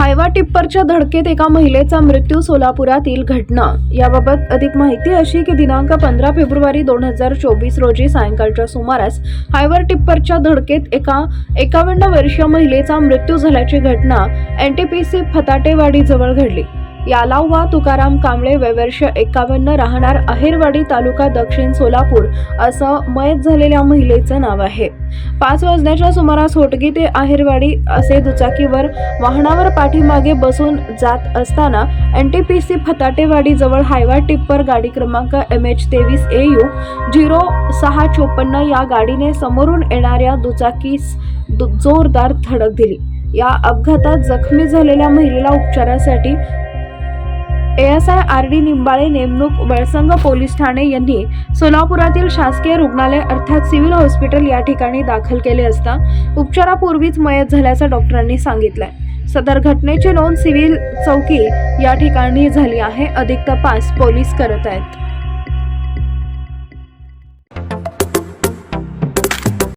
Hyva टिप्परच्या धडकेत एका महिलेचा मृत्यू सोलापुरातील घटना. याबाबत अधिक माहिती अशी की दिनांक पंधरा फेब्रुवारी दोन हजार चोवीस रोजी सायंकाळच्या सुमारास हायवर टिप्परच्या धडकेत एका एकावन्न वर्षीय महिलेचा मृत्यू झाल्याची घटना एनटीपीसी फताटेवाडी जवळ घडली. यालावा तुकाराम कांबळे वयवर्ष एकावन्न राहणार अहेरवाडी तालुका दक्षिण सोलापूर असं मयत झालेल्या महिलेचं नाव आहे. पाच वाजण्याच्या सुमारास होटगी ते अहिरवाडी असे दुचाकीवर वाहनावर पाठीमागे बसून जात असताना N T P C Phatatewadi जवळ हायवा टिप्पर गाडी क्रमांक एम एच तेवीस ए यू झिरो सहा चोपन्न या गाडीने समोरून येणाऱ्या दुचाकीस दु- जोरदार धडक दिली. या अपघातात जखमी झालेल्या महिलेला उपचारासाठी एएसआय आर डी निंबाळे नेमणूक वळसंग पोलीस ठाणे यांनी सोलापुरातील शासकीय रुग्णालय अर्थात सिव्हिल हॉस्पिटल या ठिकाणी दाखल केले असता उपचारापूर्वीच मयत झाल्याचं डॉक्टरांनी सांगितलंय. सदर घटनेची नोंद सिव्हिल चौकी या ठिकाणी झाली आहे. अधिक तपास पोलीस करत आहेत.